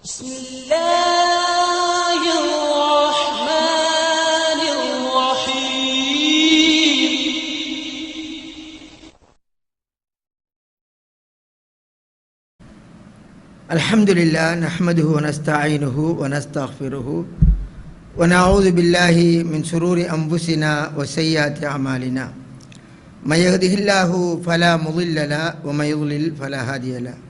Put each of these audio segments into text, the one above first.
بسم الله الرحمن الرحيم. الحمد لله نحمده ونستعينه ونستغفره ونعوذ بالله من شرور أنفسنا وسيئات أعمالنا. من يهده الله فلا مضل له ومن يضلل فلا هادي له.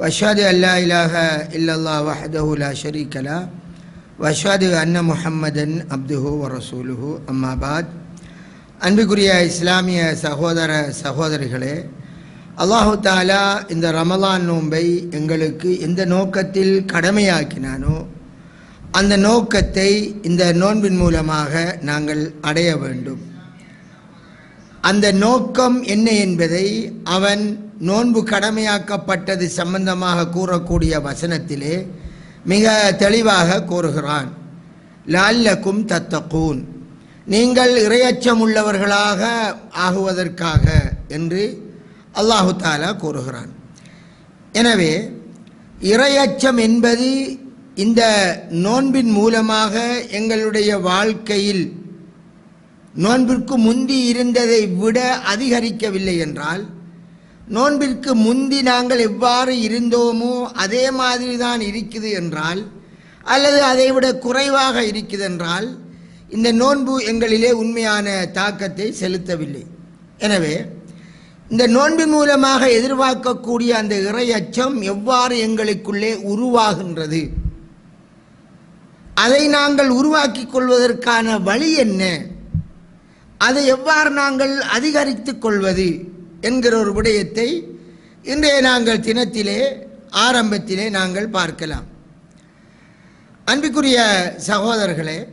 வஷாது ان لا اله الا الله وحده لا شريك له واشهد ان محمدا عبده இஸ்லாமிய சகோதர சகோதரிகளே அல்லாஹு தாலா இந்த ரமலான் நோன்பை எங்களுக்கு எந்த நோக்கத்தில் கடமையாக்கினானோ அந்த நோக்கத்தை இந்த நோன்பின் மூலமாக நாங்கள் அடைய வேண்டும். அந்த நோக்கம் என்ன என்பதை அவன் நோன்பு கடமையாக்கப்பட்டது சம்பந்தமாக கூறக்கூடிய வசனத்திலே மிக தெளிவாக கூறுகிறான். லால்லக்கும் தத்தக்கூன் நீங்கள் இரையச்சம் உள்ளவர்களாக ஆகுவதற்காக என்று அல்லாஹு தாலா கூறுகிறான். எனவே இரையச்சம் என்பது இந்த நோன்பின் மூலமாக எங்களுடைய வாழ்க்கையில் நோன்பிற்கு முந்தி இருந்ததை விட அதிகரிக்கவில்லை என்றால் நோன்பிற்கு முந்தி நாங்கள் எவ்வாறு இருந்தோமோ அதே மாதிரி தான் இருக்குது என்றால் அல்லது அதை விட குறைவாக இருக்குது என்றால் இந்த நோன்பு எங்களிலே உண்மையான தாக்கத்தை செலுத்தவில்லை. எனவே இந்த நோன்பின் மூலமாக எதிர்பார்க்கக்கூடிய அந்த இறையச்சம் எவ்வாறு எங்களுக்குள்ளே உருவாகின்றது? அதை நாங்கள் உருவாக்கிக் கொள்வதற்கான வழி என்ன? அதை எவ்வாறு நாங்கள் அதிகரித்துக் கொள்வது என்கிற ஒரு விடயத்தை இன்றைய நாங்கள் தினத்திலே ஆரம்பத்திலே நாங்கள் பார்க்கலாம். அன்புக்குரிய சகோதரர்களே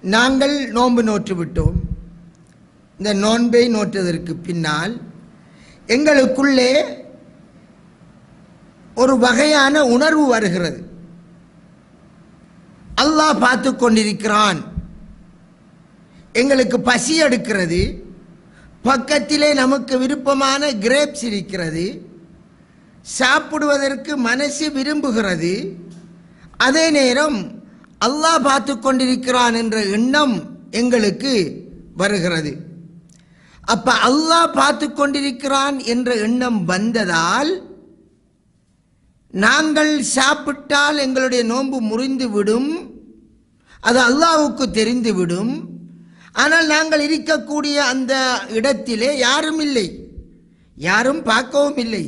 நாங்கள் நோன்பு நோற்று விட்டோம். இந்த நோன்பை நோற்றதற்கு பின்னால் எங்களுக்குள்ளே ஒரு வகையான உணர்வு வருகிறது. அல்லாஹ் பார்த்து கொண்டிருக்கிறான். எங்களுக்கு பசி எடுக்கிறது. பக்கத்திலே நமக்கு விருப்பமான கிரேப்ஸ் இருக்கிறது. சாப்பிடுவதற்கு மனசு விரும்புகிறது. அதே நேரம் அல்லாஹ் பார்த்து கொண்டிருக்கிறான் என்ற எண்ணம் எங்களுக்கு வருகிறது. அப்ப அல்லாஹ் பார்த்து கொண்டிருக்கிறான் என்ற எண்ணம் வந்ததால் நாங்கள் சாப்பிட்டால் எங்களுடைய நோன்பு முறிந்து விடும் அது அல்லாவுக்கு தெரிந்துவிடும். ஆனால் நாங்கள் இருக்கக்கூடிய அந்த இடத்திலே யாரும் இல்லை. யாரும் பார்க்கவும் இல்லை.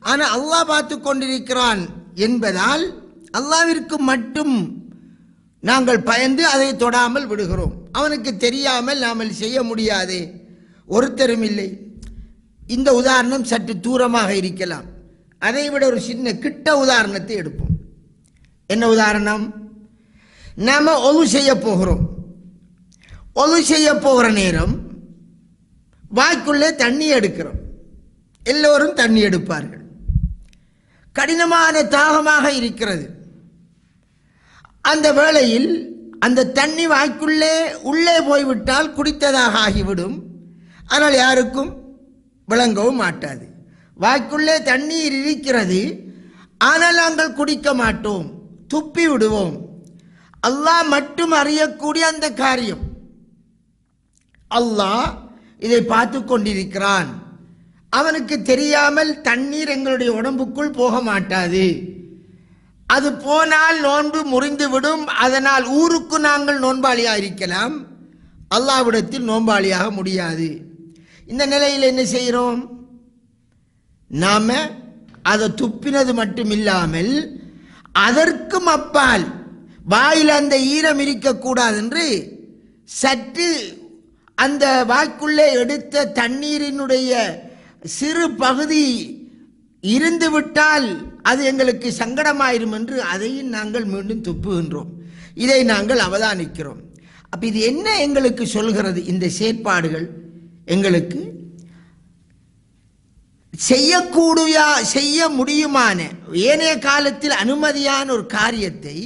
ஆனால் அல்லாஹ் பார்த்து கொண்டிருக்கிறான் என்பதால் அல்லாவிற்கு மட்டும் நாங்கள் பயந்து அதை தொடாமல் விடுகிறோம். அவனுக்கு தெரியாமல் நாமல் செய்ய முடியாது. ஒருத்தரும் இல்லை. இந்த உதாரணம் சற்று தூரமாக இருக்கலாம். அதை விட ஒரு சின்ன கிட்ட உதாரணத்தை எடுப்போம். என்ன உதாரணம்? நாம் ஒது செய்ய போகிறோம். ஒது செய்ய போகிற நேரம் வாய்க்குள்ளே தண்ணி எடுக்கிறோம். எல்லோரும் தண்ணி எடுப்பார்கள். கடினமான தாகமாக இருக்கிறது. அந்த வேளையில் அந்த தண்ணி வாய்க்குள்ளே உள்ளே போய்விட்டால் குடித்ததாக ஆகிவிடும். ஆனால் யாருக்கும் விளங்கவும் மாட்டாது. வாய்க்குள்ளே தண்ணீர் இருக்கிறது. ஆனால் நாங்கள் குடிக்க மாட்டோம். துப்பி விடுவோம். அல்லாஹ் மட்டும் அறியக்கூடிய அந்த காரியம். அல்லாஹ் இதை பார்த்து கொண்டிருக்கிறான். அவனுக்கு தெரியாமல் தண்ணீர் எங்களுடைய உடம்புக்குள் போக மாட்டாது. அது போனால் நோன்பு முறிந்துவிடும். அதனால் ஊருக்கு நாங்கள் நோன்பாளியாக இருக்கலாம். அல்லாவிடத்தில் நோன்பாளியாக முடியாது. இந்த நிலையில் என்ன செய்கிறோம்? நாம் அதை துப்பினது மட்டும் இல்லாமல் அதற்கும் அப்பால் வாயில் அந்த ஈரம் இருக்கக்கூடாது என்று சற்று அந்த வாய்க்குள்ளே எடுத்த தண்ணீரினுடைய சிறு பகுதி இருந்துவிட்டால் அது எங்களுக்கு சங்கடமாயிரும் என்று அதையும் நாங்கள் மீண்டும் துப்புகின்றோம். இதை நாங்கள் அவதானிக்கிறோம். அப்போ இது என்ன எங்களுக்கு சொல்கிறது? இந்த செயற்பாடுகள் எங்களுக்கு செய்யக்கூடிய செய்ய முடியுமான ஏனைய காலத்தில் அனுமதியான ஒரு காரியத்தை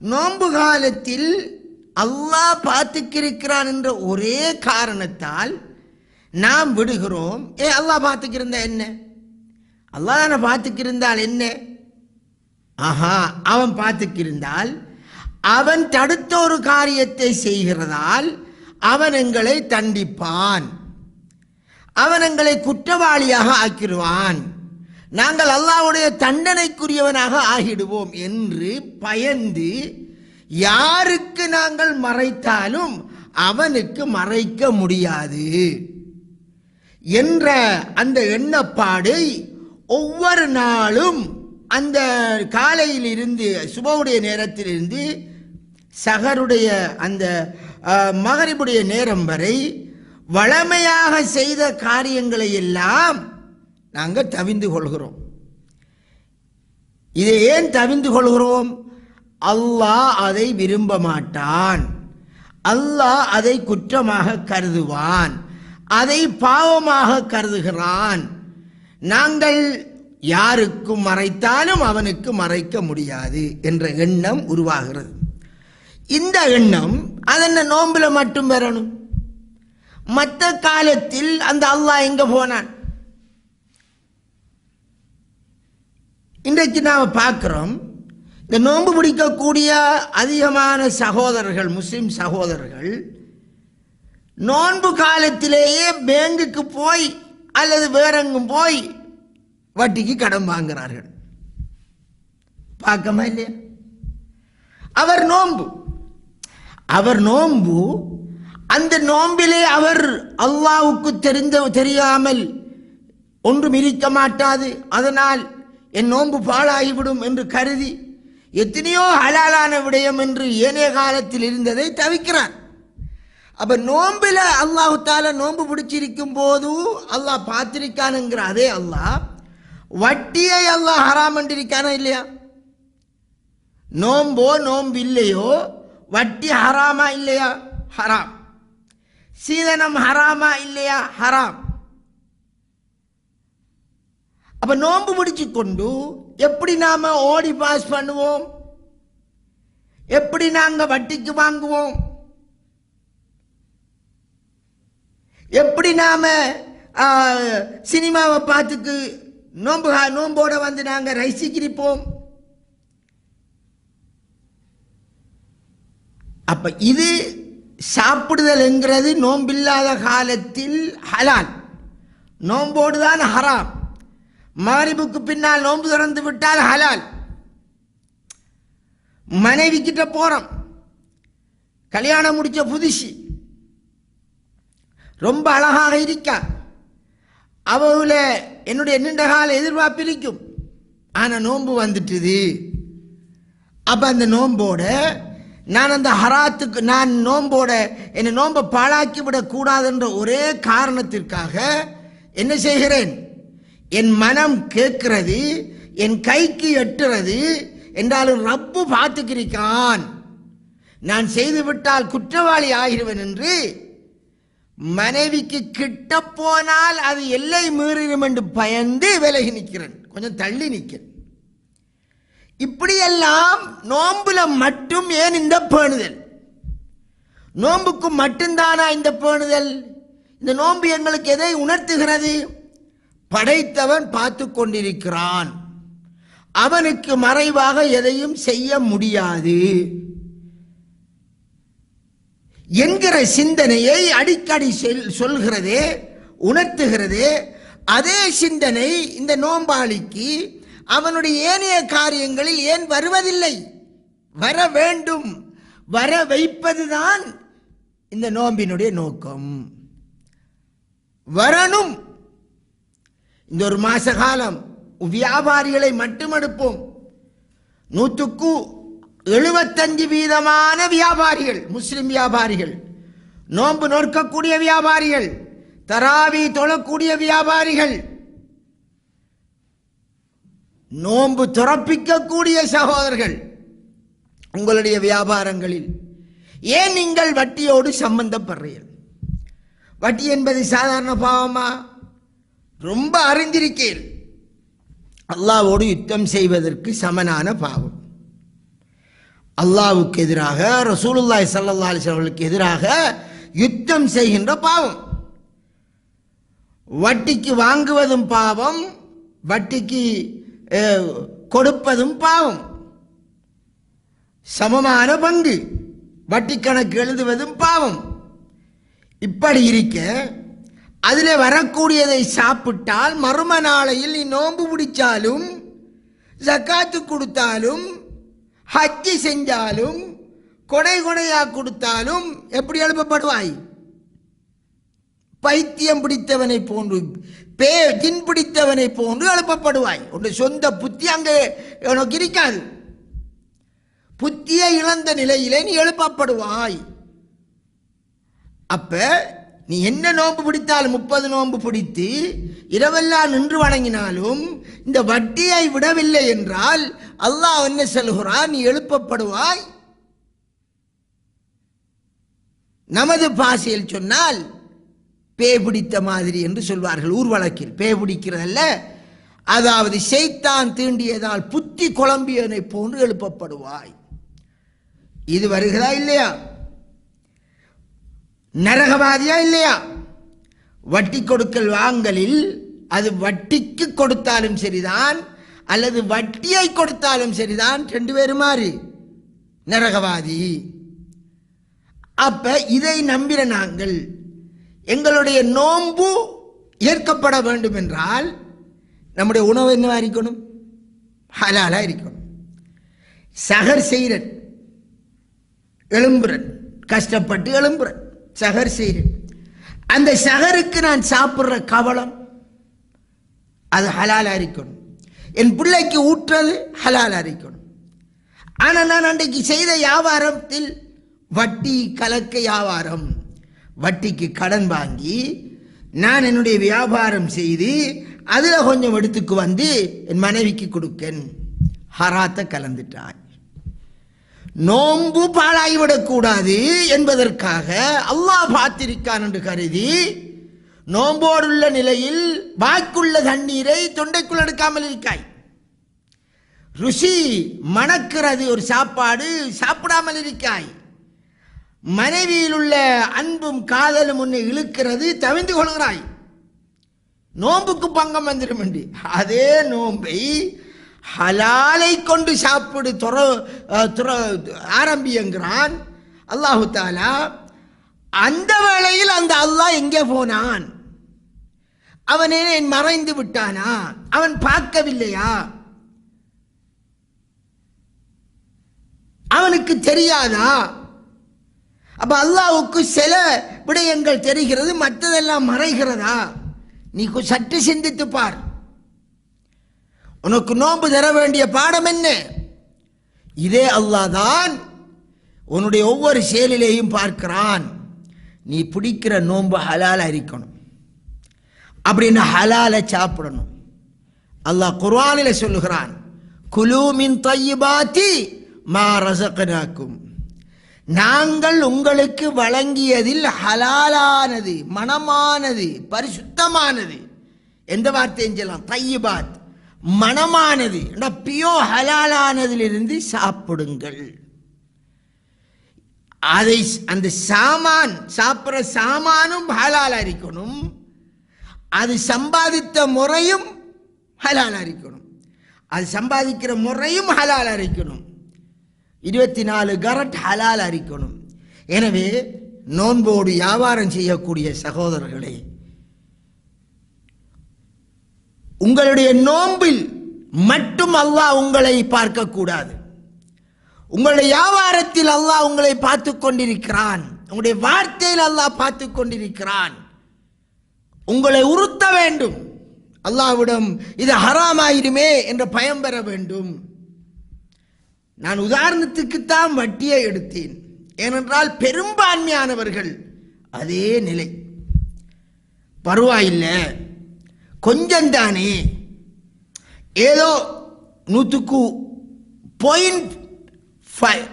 நோன்பு காலத்தில் அல்லாஹ் பார்த்துக்கிருக்கிறான் என்ற ஒரே காரணத்தால் நாம் விடுகிறோம். ஏ அல்லாஹ் பார்த்துக்கிருந்தா என்ன? அல்லாஹ் தானே பார்த்துக்கிருந்தால் என்ன? ஆஹா அவன் பார்த்துக்கிருந்தால் அவன் தடுத்த ஒரு காரியத்தை செய்கிறதால் அவன் எங்களை தண்டிப்பான். அவன் எங்களை குற்றவாளியாக ஆக்கிடுவான். நாங்கள் அல்லாஹ்வுடைய தண்டனைக்குரியவனாக ஆகிடுவோம் என்று பயந்து யாருக்கு நாங்கள் மறைத்தாலும் அவனுக்கு மறைக்க முடியாது. என்ற அந்த எண்ணப்பாடை ஒவ்வொரு நாளும் அந்த காலையில் இருந்து சுபவுடைய நேரத்திலிருந்து சகருடைய அந்த மகரிபுடைய நேரம் வரை வளமையாக செய்த காரியங்களை எல்லாம் நாங்கள் தவிந்து கொள்கிறோம். இதை ஏன் தவிந்து கொள்கிறோம்? அல்லாஹ் அதை விரும்ப மாட்டான் அல்லாஹ் அதை குற்றமாக கருதுவான். அதை பாவமாக கருதுகிறான். நாங்கள் யாருக்கும் மறைத்தாலும் அவனுக்கு மறைக்க முடியாது என்ற எண்ணம் உருவாகிறது. இந்த எண்ணம் அதென்ன நோம்பில் மட்டும் வரணும் மற்ற காலத்தில் அந்த அல்லாஹ் எங்க போனான்? இன்றைக்கு நாம் பார்க்குறோம் இந்த நோன்பு பிடிக்கக்கூடிய அதிகமான சகோதரர்கள் முஸ்லிம் சகோதரர்கள் நோன்பு காலத்திலேயே பேங்குக்கு போய் அல்லது வேறெங்கும் போய் வட்டிக்கு கடன் வாங்குகிறார்கள். பார்க்கமா இல்லையா? அவர் நோன்பு. அவர் நோன்பு அந்த நோன்பிலே அவர் அல்லாவுக்கு தெரிந்த தெரியாமல் ஒன்றும் இருக்க மாட்டாது. அதனால் என் நோன்பு பாழாகிவிடும் என்று கருதி எத்தனையோ ஹலாலான விடயம் என்று ஏனைய காலத்தில் இருந்ததை தவிக்கிறான். அப்ப நோம்பில் அல்லாஹு தால நோன்பு பிடிச்சிருக்கும் போது அல்லாஹ் பார்த்திருக்கானுங்கிற அதே அல்லாஹ் வட்டியை அல்லாஹ் ஹராம் பண்ணிருக்கானா இல்லையா? நோம்போ நோம்பு இல்லையோ வட்டி ஹராமா இல்லையா? ஹராம். சீதனம் ஹராமா இல்லையா? ஹராம். அப்ப நோன்பு முடிச்சு கொண்டு எப்படி நாம ஓடி பாஸ் பண்ணுவோம்? எப்படி நாங்க வட்டிக்கு வாங்குவோம்? எப்படி நாம சினிமாவை பார்த்துக்கு நோன்பு நோம்போட வந்து நாங்க ரசிக்கிருப்போம் அப்ப இது சாப்பிடுதல் என்கிறது நோம்பில்லாத காலத்தில் ஹலால். நோன்போடுதான் ஹராம். மாரிபுக்கு பின்னால் நோன்பு திறந்து விட்டால் ஹலால். மனைவி கிட்ட போறோம். கல்யாணம் முடிச்ச புதுசு ரொம்ப அழகாக இருக்கா. அவள என்னுடைய நீண்ட கால எதிர்பார்ப்பு இருக்கும் ஆனால் நோன்பு வந்துட்டுது. அப்ப அந்த நோம்போட நான் அந்த ஹராத்துக்கு நான் நோம்போட என்னை நோன்பை பாழாக்கி விடக்கூடாதுன்ற ஒரே காரணத்திற்காக என்ன செய்கிறேன்? என் மனம் கேட்கிறது என் கைக்கு எட்டுறது என்றாலும் ரப்பு பார்த்துக்கிருக்கான் நான் செய்துவிட்டால் குற்றவாளி ஆகிருவன் என்று மனைவிக்கு கிட்ட போனால் அது எல்லை மீறிடும் என்று பயந்து விலகி நிற்கிறேன். கொஞ்சம் தள்ளி நிற்கிறேன். இப்படியெல்லாம் நோம்புல மட்டும் ஏன் இந்த பேணுதல்? நோன்புக்கு மட்டும்தானா இந்த பேணுதல்? இந்த நோன்பு எங்களுக்கு எதை உணர்த்துகிறது? படைத்தவன் பார்த்து கொண்டிருக்கிறான். அவனுக்கு மறைவாக எதையும் செய்ய முடியாது. என்கிற சிந்தனையை அடிக்கடி சொல் சொல்கிறதே உணர்த்துகிறதே அதே சிந்தனை இந்த நோம்பாளிக்கு அவனுடைய ஏனைய காரியங்களில் ஏன் வருவதில்லை? வர வேண்டும். வர வைப்பதுதான் இந்த நோம்பினுடைய நோக்கம். வரணும். இந்த ஒரு மாச காலம். வியாபாரிகளை மட்டும் எடுப்போம். நூற்றுக்கு எழுபத்தஞ்சு வீதமான வியாபாரிகள் முஸ்லிம் வியாபாரிகள். நோன்பு நோக்கக்கூடிய வியாபாரிகள் தராவி தொழக்கூடிய வியாபாரிகள். நோன்பு துறப்பிக்கக்கூடிய சகோதரர்கள் உங்களுடைய வியாபாரங்களில். ஏன் நீங்கள் வட்டியோடு சம்பந்தப்படுறீர்கள்? வட்டி என்பது சாதாரண பாவமா? ரொம்ப அறிந்திருக்கீர். அல்லாவோடு யுத்தம் செய்வதற்கு சமனான பாவம். அல்லாவுக்கு எதிராக ரசூலுல்லாய் சல்லா அலைஹி எதிராக யுத்தம் செய்கின்ற பாவம். வட்டிக்கு வாங்குவதும் பாவம் வட்டிக்கு கொடுப்பதும் பாவம். சமமான பங்கு வட்டி கணக்கு எழுதுவதும் பாவம். இப்படி இருக்க அதில் வரக்கூடியதை சாப்பிட்டால் மர்ம நாளையில் நீ நோன்பு பிடிச்சாலும் ஜக்காத்து கொடுத்தாலும் ஹஜ்ஜி செஞ்சாலும் கொடை கொடையாக கொடுத்தாலும் எப்படி எழுப்பப்படுவாய்? பைத்தியம் பிடித்தவனை போன்று பே ஜின் பிடித்தவனை போன்று எழுப்பப்படுவாய். உன்னுடைய சொந்த புத்தி அங்கே உனக்கு இருக்காது. புத்தியை இழந்த நிலையிலே நீ எழுப்பப்படுவாய். அப்போ நீ என்ன நோன்பு பிடித்தாலும் முப்பது நோன்பு பிடித்து இரவெல்லாம் நின்று வணங்கினாலும் இந்த வட்டியை விடவில்லை என்றால் அல்லாஹ் என்ன சொல்கிறான்? நீ எழுப்பப்படுவாய். நமது பாசையில் சொன்னால் பே பிடித்த மாதிரி என்று சொல்வார்கள் ஊர் வழக்கில் பே பிடிக்கிறதல்ல. அதாவது செய்தான் தீண்டியதால் புத்தி குழம்பியனை போன்று எழுப்பப்படுவாய். இது வருகிறதா இல்லையா? நரகவாதியா இல்லையா? வட்டி கொடுக்கல் வாங்கலில் அது வட்டிக்கு கொடுத்தாலும் சரிதான் அல்லது வட்டியை கொடுத்தாலும் சரிதான். ரெண்டு பேரும் மாறி. நரகவாதி. அப்ப இதை நம்பின நாங்கள் எங்களுடைய நோன்பு ஏற்கப்பட வேண்டும் என்றால் நம்முடைய உணவு என்னவா இருக்கணும் ஹலாலா இருக்கணும். சகர் செய்கிறன் எழும்புறன் கஷ்டப்பட்டு எழும்புறன். சகர் செய்கிறேன். அந்த சகருக்கு நான் சாப்பிட்ற கவலம் அது ஹலால் அரிக்கணும் என் பிள்ளைக்கு ஊற்றது ஹலால் அரிக்கணும் ஆனால் நான் அன்றைக்கு செய்த வியாபாரத்தில் வட்டி கலக்க வியாபாரம் வட்டிக்கு கடன் வாங்கி நான் என்னுடைய வியாபாரம் செய்து அதில் கொஞ்சம் எடுத்துக்கு வந்து என் மனைவிக்கு கொடுக்கேன். ஹராத்தை கலந்துட்டான். நோன்பு பாழாகிவிடக்கூடாது என்பதற்காக அல்லாஹ் பார்த்திருக்கான் என்று கருதி நோம்போடுள்ள நிலையில் வாய்க்குள்ள தண்ணீரை தொண்டைக்குள் எடுக்காமல் இருக்காய். ருசி மணக்கிறது ஒரு சாப்பாடு சாப்பிடாமல் இருக்காய். மனைவியில் உள்ள அன்பும் காதலும் உன்னை இழுக்கிறது தவிந்து கொள்கிறாய். நோம்புக்கு பங்கம் வந்துடும் என்று அதே நோன்பை ஹலாலை கொண்டு சாப்பிடு துற துற ஆரம்பியங்கிறான். அல்லாஹு தாலா அந்த வேளையில் அந்த அல்லாஹ் எங்கே போனான்? அவனே மறைந்து விட்டானா? அவன் பார்க்கவில்லையா? அவனுக்கு தெரியாதா? அப்ப அல்லாவுக்கு சில விடயங்கள் தெரிகிறது மற்றதெல்லாம் மறைகிறதா? நீ சற்று சிந்தித்து பார். உனக்கு நோன்பு தர வேண்டிய பாடம் என்ன? இதே அல்லாஹ் தான் உன்னுடைய ஒவ்வொரு செயலிலேயும் பார்க்கிறான். நீ பிடிக்கிற நோன்பு ஹலால இருக்கணும். அப்படின்னு ஹலால சாப்பிடணும். அல்லாஹ் குர்ஆனில் சொல்லுகிறான் குலூமின் தையிபாத்தி மா ரசகனாக்கும் நாங்கள் உங்களுக்கு வழங்கியதில் ஹலாலானது மனமானது பரிசுத்தமானது. எந்த வார்த்தையும் சொல்லலாம்? தையிபாத் மனமானது. பியோ ஹலாலானதிலிருந்து சாப்பிடுங்கள். அதை அந்த சாமான் சாப்பிட்ற சாமானும் ஹலால் இருக்கணும் அது சம்பாதித்த முறையும் ஹலால் இருக்கணும் அது சம்பாதிக்கிற முறையும் ஹலால் இருக்கணும் இருபத்தி நாலு கரட் ஹலால் அரிக்கணும் எனவே நோன்போடு வியாபாரம் செய்யக்கூடிய சகோதரர்களே உங்களுடைய நோன்பில் மட்டும் அல்லாஹ் உங்களை பார்க்கக்கூடாது. உங்களுடைய வியாபாரத்தில் அல்லாஹ் உங்களை பார்த்து கொண்டிருக்கிறான். உங்களுடைய வார்த்தையில் அல்லாஹ் பார்த்து கொண்டிருக்கிறான். உங்களை உறுத்த வேண்டும். அல்லாஹ்விடம் இது ஹராமாயிருமே என்ற பயம் பெற வேண்டும். நான் உதாரணத்துக்குத்தான் வட்டியை எடுத்தேன். ஏனென்றால் பெரும்பான்மையானவர்கள் அதே நிலை. பரவாயில்லை. கொஞ்சம் தானே ஏதோ நூற்றுக்கு பாயிண்ட் ஃபைவ்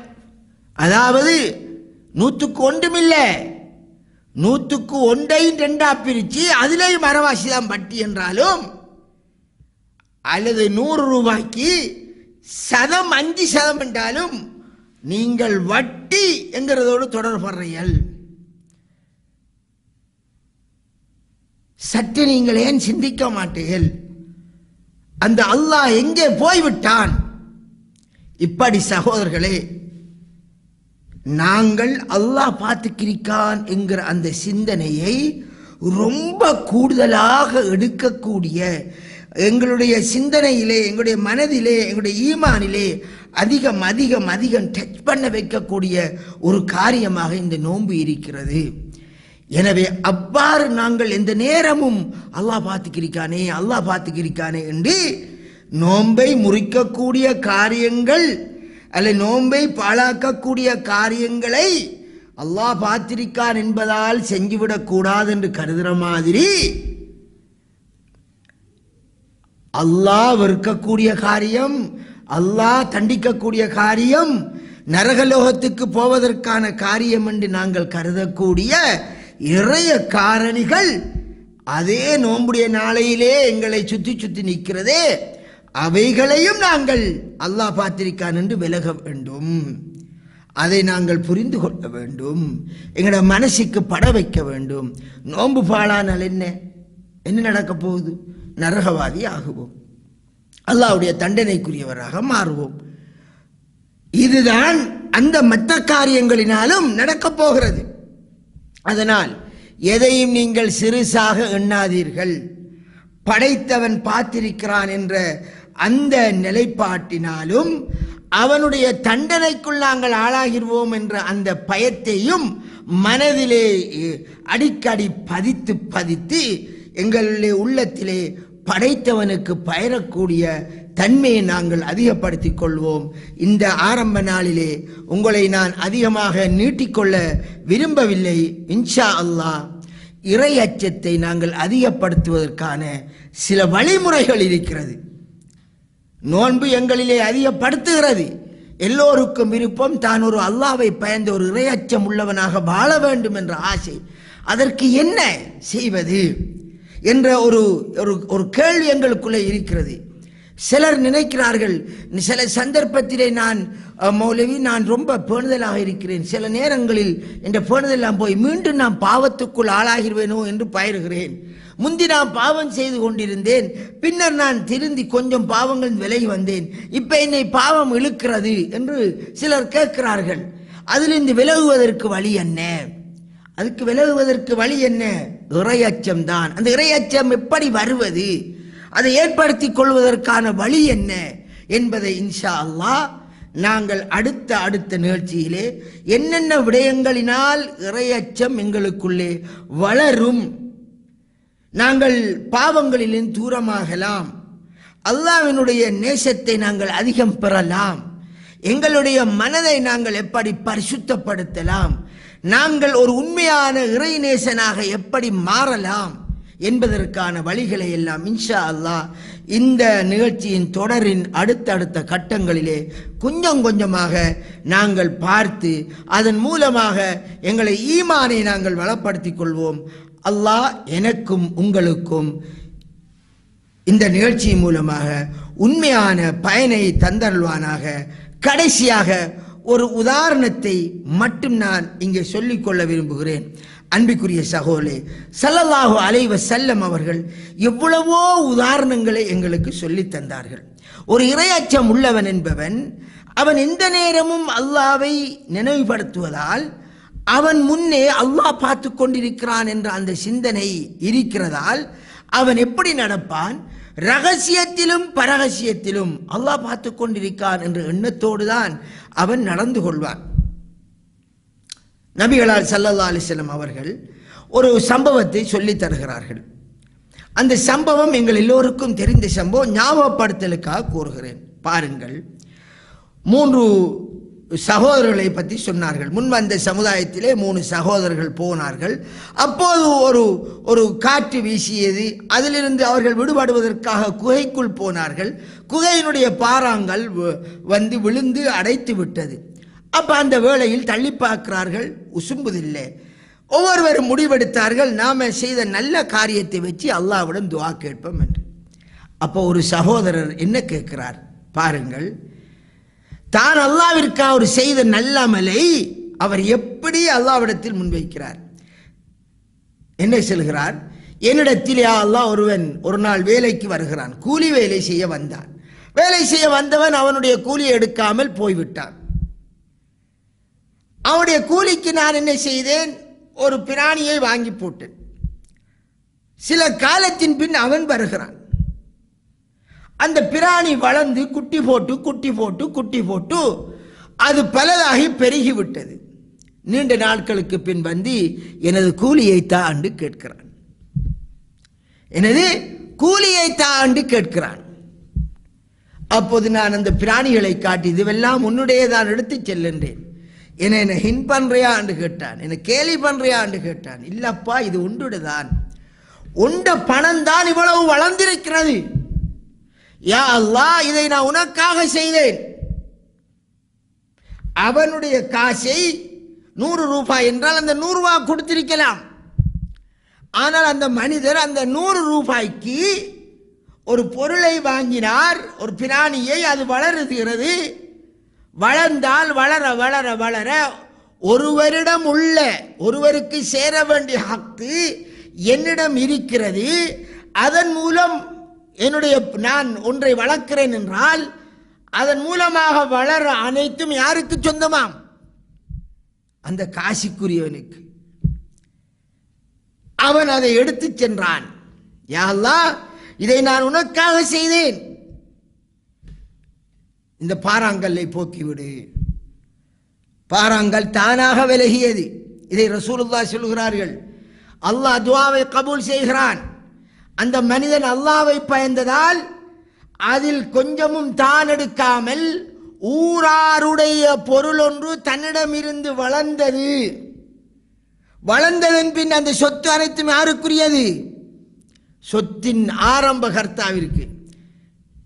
அதாவது நூற்றுக்கு ஒன்றுமில்லை நூற்றுக்கு ஒன்றையும் ரெண்டா பிரித்து அதுலேயும் மரவாசி தான் வட்டி என்றாலும் அல்லது நூறு ரூபாய்க்கு சதம் அஞ்சு சதம் என்றாலும் நீங்கள் வட்டி என்கிறதோடு தொடர்புறீர்கள் சற்று நீங்கள் ஏன் சிந்திக்க மாட்டீர்கள்? அந்த அல்லாஹ் எங்கே போய்விட்டான்? இப்படி சகோதரர்களே நாங்கள் அல்லாஹ் பார்த்துக்கிருக்கான் என்கிற அந்த சிந்தனையை ரொம்ப கூடுதலாக எடுக்கக்கூடிய எங்களுடைய சிந்தனையிலே எங்களுடைய மனதிலே எங்களுடைய ஈமானிலே அதிகம் அதிகம் அதிகம் டச் பண்ண வைக்கக்கூடிய ஒரு காரியமாக இந்த நோன்பு இருக்கிறது. எனவே அவ்வாறு நாங்கள் எந்த நேரமும் அல்லாஹ் பார்த்துக்கிருக்கானே அல்லாஹ் பார்த்துக்கிருக்கானே என்று நோன்பை முறிக்கக்கூடிய காரியங்கள் அல்ல நோன்பை பாழாக்கக்கூடிய காரியங்களை அல்லாஹ் பார்த்திருக்கான் என்பதால் செஞ்சுவிடக் கூடாது என்று கருதுகிற மாதிரி அல்லாஹ் வெறுக்கக்கூடிய காரியம் அல்லாஹ் தண்டிக்கக்கூடிய காரியம் நரகலோகத்துக்கு போவதற்கான காரியம் என்று நாங்கள் கருதக்கூடிய இறைய காரணிகள் அதே நோம்புடைய நாளையிலே எங்களை சுத்தி சுத்தி நிற்கிறதே. அவைகளையும் நாங்கள் அல்லாஹ் பார்த்திருக்கான் என்று விலக வேண்டும். அதை நாங்கள் புரிந்து கொள்ள வேண்டும். எங்களோட மனசுக்கு பட வைக்க வேண்டும். நோன்பு பாழானால் என்ன? என்ன நடக்க போகுது? நரகவாதி ஆகுவோம். அல்லாஹ்வுடைய தண்டனைக்குரியவராக மாறுவோம். இதுதான் அந்த மற்ற காரியங்களினாலும் நடக்கப் போகிறது. அதனால் எதையும் நீங்கள் சிறுசாக எண்ணாதீர்கள். படைத்தவன் பார்த்திருக்கிறான் என்ற அந்த நிலைப்பாட்டினாலும் அவனுடைய தண்டனைக்குள் நாங்கள் ஆளாகிடுவோம் என்ற அந்த பயத்தையும் மனதிலே அடிக்கடி பதித்து பதித்து எங்களுடைய உள்ளத்திலே படைத்தவனுக்கு பயரக்கூடிய தன்மையை நாங்கள் அதிகப்படுத்திக் கொள்வோம். இந்த ஆரம்ப நாளிலே உங்களை நான் அதிகமாக நீட்டிக்கொள்ள விரும்பவில்லை. இன்ஷா அல்லாஹ் இறை அச்சத்தை நாங்கள் அதிகப்படுத்துவதற்கான சில வழிமுறைகள் இருக்கிறது. நோன்பு எங்களிலே அதிகப்படுத்துகிறது. எல்லோருக்கும் விருப்பம் தான் ஒரு அல்லாவை பயந்த ஒரு இறையச்சம் உள்ளவனாக வாழ வேண்டும் என்ற ஆசை. அதற்கு என்ன செய்வது? என்ற ஒரு ஒரு ஒரு கேள்வி எங்களுக்குள்ளே இருக்கிறது. சிலர் நினைக்கிறார்கள் சில சந்தர்ப்பத்திலே நான் மௌலவி நான் ரொம்ப பேணுதலாக இருக்கிறேன். சில நேரங்களில் என்ற பேணுதலாம் போய் மீண்டும் நான் பாவத்துக்குள் ஆளாகிடுவேனோ என்று பயிர்கிறேன் முந்தி நான் பாவம் செய்து கொண்டிருந்தேன் பின்னர் நான் திருந்தி கொஞ்சம் பாவங்கள் விலகி வந்தேன். இப்ப என்னை பாவம் இழுக்கிறது என்று சிலர் கேட்கிறார்கள். அதிலிருந்து விலகுவதற்கு வழி என்ன? அதுக்கு விலகுவதற்கு வழி என்ன? இறையச்சம் தான். அந்த இறையச்சம் எப்படி வருவது? அதை ஏற்படுத்தி கொள்வதற்கான வழி என்ன என்பதை இன்ஷா அல்லாஹ் நாங்கள் அடுத்த அடுத்த நிகழ்ச்சியிலே என்னென்ன விடயங்களினால் இறையச்சம் எங்களுக்குள்ளே வளரும். நாங்கள் பாவங்களிலும் தூரமாகலாம். அல்லாவினுடைய நேசத்தை நாங்கள் அதிகம் பெறலாம். எங்களுடைய மனதை நாங்கள் எப்படி பரிசுத்தப்படுத்தலாம்? நாங்கள் ஒரு உண்மையான இறை நேசனாக எப்படி மாறலாம்? என்பதற்கான வழிகளை எல்லாம் இன்ஷா அல்லாஹ் இந்த நிகழ்ச்சியின் தொடரின் அடுத்தடுத்த கட்டங்களிலே கொஞ்சம் கொஞ்சமாக நாங்கள் பார்த்து அதன் மூலமாக எங்களை ஈமானை நாங்கள் வளப்படுத்திக் கொள்வோம். அல்லாஹ் எனக்கும் உங்களுக்கும் இந்த நிகழ்ச்சி மூலமாக உண்மையான பயனை தந்தருள்வானாக. கடைசியாக ஒரு உதாரணத்தை மட்டும் நான் இங்கே சொல்லிக்கொள்ள விரும்புகிறேன். அன்பிற்குரிய சகோலே சல்லல்லாஹு அலைவ செல்லம் அவர்கள் எவ்வளவோ உதாரணங்களை எங்களுக்கு சொல்லித் தந்தார்கள். ஒரு இரையச்சம் உள்ளவன் என்பவன் அவன் எந்த நேரமும் அல்லாவை நினைவுபடுத்துவதால் அவன் முன்னே அல்லாஹ் பார்த்து கொண்டிருக்கிறான் என்ற அந்த சிந்தனை இருக்கிறதால் அவன் எப்படி நடப்பான்? ரகசியத்திலும் பரகசியத்திலும் அல்லாஹ் பார்த்து கொண்டிருக்கான் என்ற எண்ணத்தோடு தான் அவன் நடந்து கொள்வான். நபிகளால் சல்லல்லா அலிஸ்லம் அவர்கள் ஒரு சம்பவத்தை சொல்லித் தருகிறார்கள். அந்த சம்பவம் எங்கள் எல்லோருக்கும் தெரிந்த சம்பவம் ஞாபகப்படுத்தலுக்காக கூறுகிறேன். பாருங்கள். மூன்று சகோதரர்களை பற்றி சொன்னார்கள். முன் வந்த சமுதாயத்திலே மூணு சகோதரர்கள் போனார்கள். அப்போது ஒரு ஒரு காற்று வீசியது. அதிலிருந்து அவர்கள் விடுபடுவதற்காக குகைக்குள் போனார்கள். குகையினுடைய பாறாங்கள் வ- வந்து விழுந்து அடைத்து விட்டது. அப்ப அந்த வேளையில் தள்ளி பார்க்கிறார்கள் உசும்புதில்லை. ஒவ்வொருவரும் முடிவெடுத்தார்கள் நாம செய்த நல்ல காரியத்தை வச்சு அல்லாவிடம் துவா கேட்போம் என்று. அப்போ ஒரு சகோதரர் என்ன கேட்கிறார்? பாருங்கள் தான் அல்லாவிற்காக அவர் செய்த நல்லமலை அவர் எப்படி அல்லாவிடத்தில் முன்வைக்கிறார்? என்ன சொல்கிறார்? என்னிடத்தில் யா அல்லாஹ் ஒருவன் ஒரு நாள் வேலைக்கு வருகிறான் கூலி வேலை செய்ய வந்தான். வேலை செய்ய வந்தவன் அவனுடைய கூலியை எடுக்காமல் போய்விட்டான். அவனுடைய கூலிக்கு நான் என்ன செய்தேன்? ஒரு பிராணியை வாங்கி போட்டேன். சில காலத்தின் பின் அவன் வருகிறான். அந்த பிராணி வளர்ந்து குட்டி போட்டு குட்டி போட்டு குட்டி போட்டு அது பலதாகி பெருகிவிட்டது. நீண்ட நாட்களுக்கு பின் வந்து எனது கூலியை தாண்டு கேட்கிறான். எனது கூலியை தாண்டு கேட்கிறான். அப்போது நான் அந்த பிராணிகளை காட்டி இதுவெல்லாம் உன்னுடையதான் எடுத்துச் செல்லுன்றேன். என்னை என்னை ஹின் பண்ணுறியான்னு கேட்டான். என்னை கேலி பண்ணுறியான்னு என்று கேட்டான். இல்லப்பா இது உண்டுடுதான். உண்ட பணம் தான் இவ்வளவு வளர்ந்திருக்கிறது. யா அல்லா இதை நான் உனக்காக செய்தேன். அவனுடைய காசை நூறு ரூபாய் என்றால் அந்த நூறு ரூபாய் கொடுத்திருக்கலாம். ஆனால் அந்த மனிதர் அந்த நூறு ரூபாய்க்கு ஒரு பொருளை வாங்கினார். ஒரு பிராணியை அது வளருகிறது. வளர்ந்தால் வளர வளர வளர ஒருவரிடம் உள்ள ஒருவருக்கு சேர வேண்டிய ஹக்கு என்னிடம் இருக்கிறது. அதன் மூலம் என்னுடைய நான் ஒன்றை வளர்க்கிறேன் என்றால் அதன் மூலமாக வளர அனைத்தும் யாருக்கு சொந்தமாம்? அந்த காசிக்குரியவனுக்கு. அவன் அதை எடுத்துச் சென்றான். யாழ்லா இதை நான் உனக்காக செய்தேன். இந்த பாறாங்கல்லை போக்கிவிடு. பாறாங்கல் தானாக விலகியது. இதை ரசூலுல்லா சொல்கிறார்கள். அல்லாஹ் துவாவை கபூல் செய்கிறான். அந்த மனிதன் அல்லாவை பயந்ததால் அதில் கொஞ்சமும் தான் எடுக்காமல் ஊராருடைய பொருள் ஒன்று தன்னிடமிருந்து வளர்ந்தது. வளர்ந்ததன் பின் அந்த சொத்து அனைத்தும் யாருக்குரியது? சொத்தின் ஆரம்ப கர்த்தாவிற்கு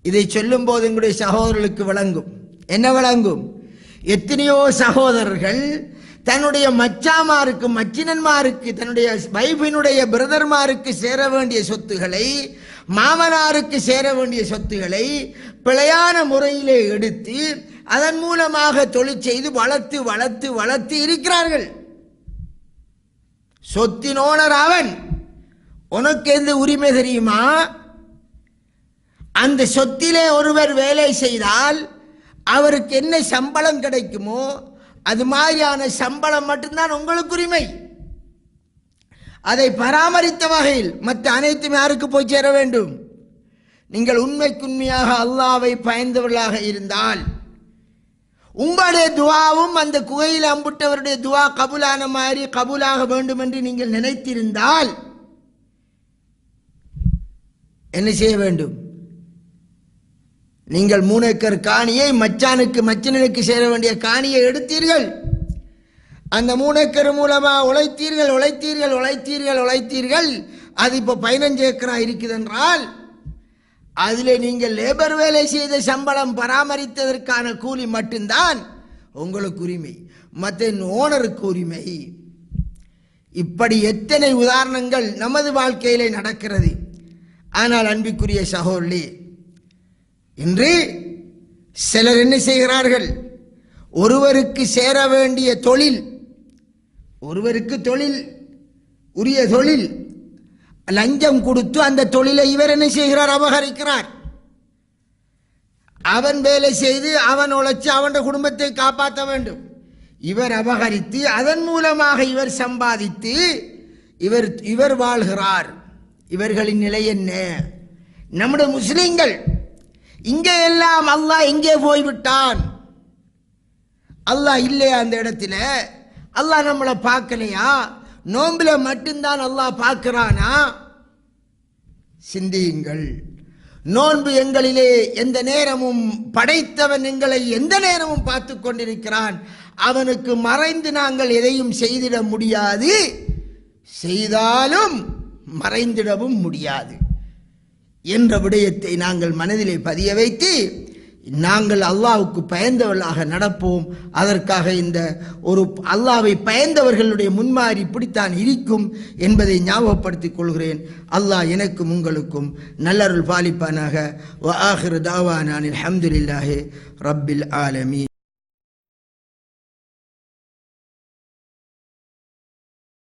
இதை சொல்லும் போது எங்களுடைய சகோதரர்களுக்கு விளங்கும். என்ன விளங்கும்? எத்தனையோ சகோதரர்கள் தன்னுடைய மச்சாமாருக்கு மச்சினன்மாருக்கு தன்னுடைய வைஃபினுடைய பிரதர்மாருக்கு சேர வேண்டிய சொத்துக்களை மாமனாருக்கு சேர வேண்டிய சொத்துக்களை பிழையான முறையிலே எடுத்து அதன் மூலமாக தொழில் செய்து வளர்த்து வளர்த்து வளர்த்து இருக்கிறார்கள். சொத்தின் ஓனர் அவன். உனக்கு எந்த உரிமை தெரியுமா? அந்த சொத்திலே ஒருவர் வேலை செய்தால் அவருக்கு என்ன சம்பளம் கிடைக்குமோ அது மாதிரியான சம்பளம் மட்டும்தான் உங்களுக்கு உரிமை. அதை பராமரித்த வகையில் மற்ற அனைத்தும் யாருக்கு போய் சேர வேண்டும்? நீங்கள் உண்மைக்குண்மையாக அல்லாவை பயந்தவர்களாக இருந்தால். உங்களுடைய துவாவும் அந்த குகையில் அம்புட்டவருடைய துவா கபூலான மாதிரி கபூலாக வேண்டும் என்று நீங்கள் நினைத்திருந்தால் என்ன செய்ய வேண்டும்? நீங்கள் மூணு ஏக்கர் காணியை மச்சானுக்கு மச்சினனுக்கு சேர வேண்டிய காணியை எடுத்தீர்கள். அந்த மூணேக்கர் மூலமாக மூலமா உழைத்தீர்கள் உழைத்தீர்கள் உழைத்தீர்கள் உழைத்தீர்கள். அது இப்போ பதினஞ்சு ஏக்கரா இருக்குது என்றால் அதில் நீங்கள் லேபர் வேலை செய்த சம்பளம் பராமரித்ததற்கான கூலி மட்டும்தான் உங்களுக்கு உரிமை. மற்ற ஓனருக்கு உரிமை. இப்படி எத்தனை உதாரணங்கள் நமது வாழ்க்கையிலே நடக்கிறது. ஆனால் அன்பிற்குரிய சகோதரி இன்று சிலர் என்ன செய்கிறார்கள்? ஒருவருக்கு சேர வேண்டிய தொழில் ஒருவருக்கு தொழில் உரிய தொழில் லஞ்சம் கொடுத்து அந்த தொழிலை இவர் என்ன செய்கிறார்? அபகரிக்கிறார். அவன் வேலை செய்து அவன் உழைச்சி அவன் குடும்பத்தை காப்பாற்ற வேண்டும். இவர் அபகரித்து அதன் மூலமாக இவர் சம்பாதித்து இவர் இவர் வாழ்கிறார். இவர்களின் நிலை என்ன? நம்முடைய முஸ்லீம்கள் இங்கே எல்லாம் அல்லாஹ் எங்கே போய்விட்டான்? அல்லாஹ் இல்லையா அந்த இடத்துல? அல்லாஹ் நம்மளை பார்க்கலையா? நோம்பில் மட்டும்தான் அல்லாஹ் பார்க்கிறானா? சிந்தியுங்கள். நோன்பு எங்களிலே எந்த நேரமும் படைத்தவன் எங்களை எந்த நேரமும் பார்த்து கொண்டிருக்கிறான். அவனுக்கு மறைந்து நாங்கள் எதையும் செய்திட முடியாது. செய்தாலும் மறைந்திடவும் முடியாது. என்ற விடயத்தை நாங்கள் மனதிலே பதிய வைத்து நாங்கள் அல்லாவுக்கு பயந்தவர்களாக நடப்போம். அதற்காக இந்த ஒரு அல்லாவை பயந்தவர்களுடைய முன்மாறி இப்படித்தான் இருக்கும் என்பதை ஞாபகப்படுத்திக் கொள்கிறேன். அல்லாஹ் எனக்கும் உங்களுக்கும் நல்லருள் பாலிப்பானாக. வ தாவா தாவானான் அஹமதுல்லாஹே ரப்பில் ஆலமி